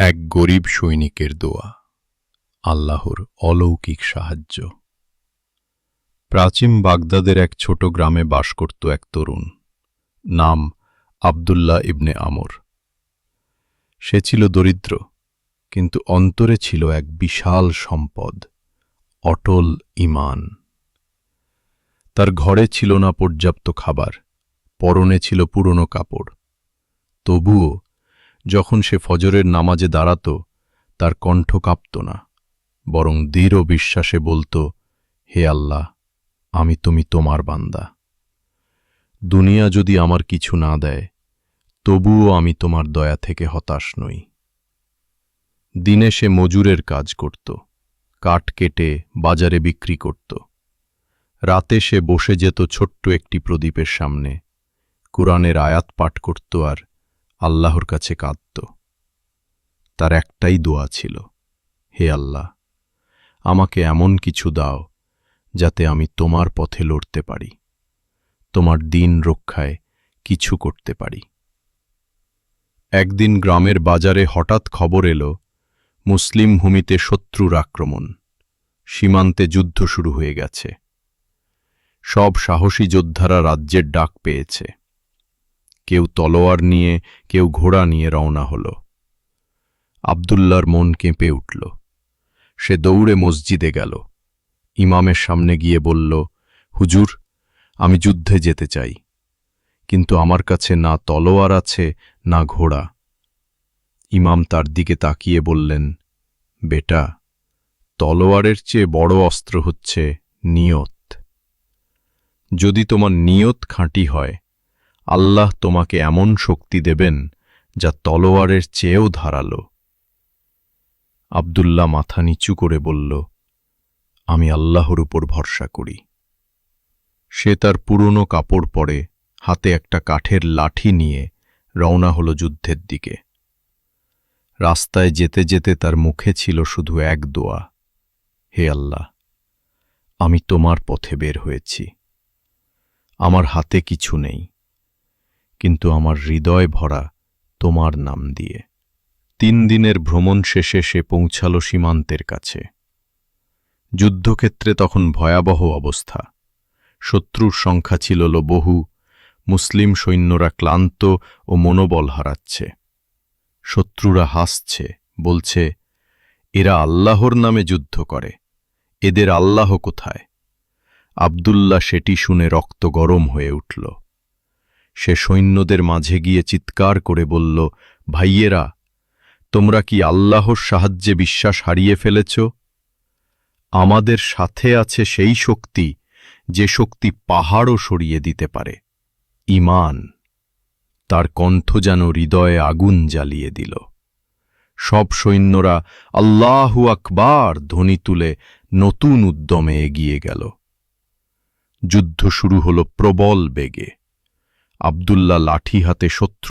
এক গরিব সৈনিকের দোয়া, আল্লাহর অলৌকিক সাহায্য। প্রাচীন বাগদাদের এক ছোট গ্রামে বাস করত এক তরুণ, নাম আবদুল্লাহ ইবনে আমর। সে ছিল দরিদ্র, কিন্তু অন্তরে ছিল এক বিশাল সম্পদ, অটল ইমান। তার ঘরে ছিল না পর্যাপ্ত খাবার, পরনে ছিল পুরনো কাপড়, তবুও যখন সে ফজরের নামাজে দাঁড়াত, তার কণ্ঠ কাঁপত না, বরং দৃঢ় বিশ্বাসে বলত, হে আল্লাহ, আমি তুমি তোমার বান্দা। দুনিয়া যদি আমার কিছু না দেয়, তবুও আমি তোমার দয়া থেকে হতাশ নই। দিনে সে মজুরের কাজ করত, কাঠ কেটে বাজারে বিক্রি করত। রাতে সে বসে যেত ছোট্ট একটি প্রদীপের সামনে, কুরআনের আয়াত পাঠ করত আর আল্লাহর কাছে কাঁদত। তার একটাই দোয়া ছিল, হে আল্লাহ, আমাকে এমন কিছু দাও যাতে আমি তোমার পথে লড়তে পারি, তোমার দিন রক্ষায় কিছু করতে পারি। একদিন গ্রামের বাজারে হঠাৎ খবর এলো, মুসলিম ভূমিতে শত্রুর আক্রমণ, সীমান্তে যুদ্ধ শুরু হয়ে গেছে। সব সাহসী যোদ্ধারা রাজ্যের ডাক পেয়েছে। কেউ তলোয়ার নিয়ে, কেউ ঘোড়া নিয়ে রওনা হল। আবদুল্লার মন কেঁপে উঠল। সে দৌড়ে মসজিদে গেল। ইমামের সামনে গিয়ে বলল, হুজুর, আমি যুদ্ধে যেতে চাই। কিন্তু আমার কাছে না তলোয়ার আছে, না ঘোড়া। ইমাম তার দিকে তাকিয়ে বললেন, বেটা, তলোয়ারের চেয়ে বড় অস্ত্র হচ্ছে নিয়ত। যদি তোমার নিয়ত খাঁটি হয় আল্লাহ তোমাকে এমন শক্তি দেবেন যা তলোয়ারের চেয়েও ধারালো। আবদুল্লাহ মাথা নিচু করে বলল, আমি আল্লাহর উপর ভরসা করি। সে তার পুরনো কাপড় পরে হাতে একটা কাঠের লাঠি নিয়ে রওনা হল যুদ্ধের দিকে। রাস্তায় যেতে যেতে তার মুখে ছিল শুধু এক দোয়া, হে আল্লাহ, আমি তোমার পথে বের হয়েছি। আমার হাতে কিছু নেই। কিন্তু আমার হৃদয় ভরা তোমার নাম দিয়ে। তিন দিনের ভ্রমণ শেষে সে পৌঁছাল সীমান্তের কাছে। যুদ্ধক্ষেত্রে তখন ভয়াবহ অবস্থা। শত্রুর সংখ্যা ছিল বহু, মুসলিম সৈন্যরা ক্লান্ত ও মনোবল হারাচ্ছে। শত্রুরা হাসছে, বলছে, এরা আল্লাহর নামে যুদ্ধ করে। এদের আল্লাহ কোথায়? আবদুল্লাহ সেটি শুনে রক্ত গরম হয়ে উঠল। সে সৈন্যদের মাঝে গিয়ে চিৎকার করে বলল, ভাইয়েরা, তোমরা কি আল্লাহর সাহায্যে বিশ্বাস হারিয়ে ফেলেছ? আমাদের সাথে আছে সেই শক্তি, যে শক্তি পাহাড়ও সরিয়ে দিতে পারে। ইমান, তার কণ্ঠ যেন হৃদয়ে আগুন জ্বালিয়ে দিল। সব সৈন্যরা আল্লাহু আকবার ধ্বনি তুলে নতুন উদ্যমে এগিয়ে গেল। যুদ্ধ শুরু হল প্রবল বেগে। আবদুল্লাহ লাঠি হাতে শত্রু